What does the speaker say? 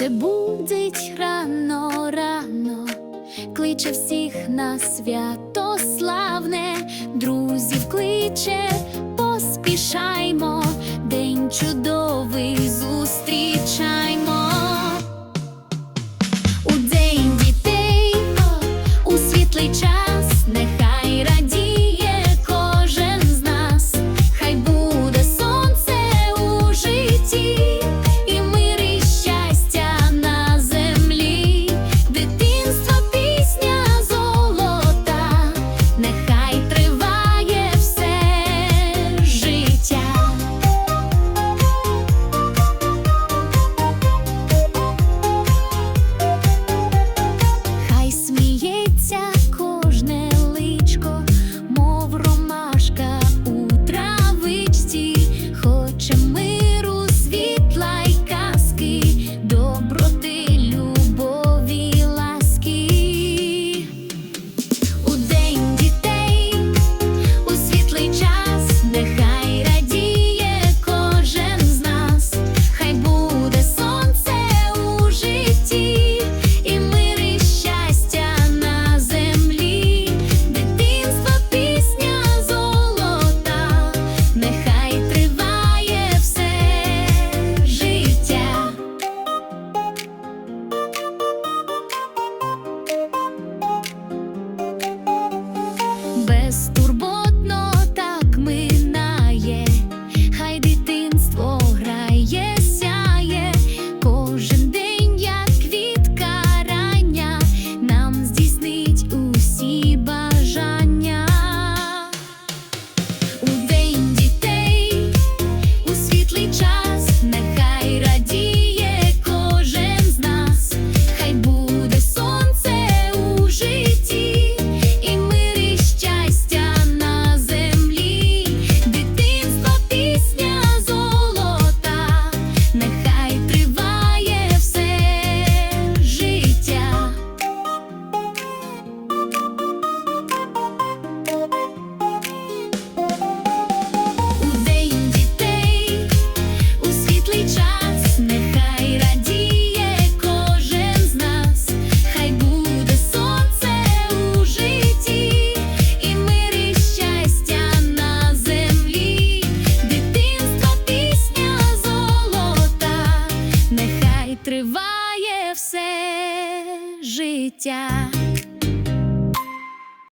Сонце будить рано, рано, кличе всіх на свято славне, друзів кличе, поспішаймо, день чудовий зустрічаймо. У день дітей, у світлий час нехай. все життя.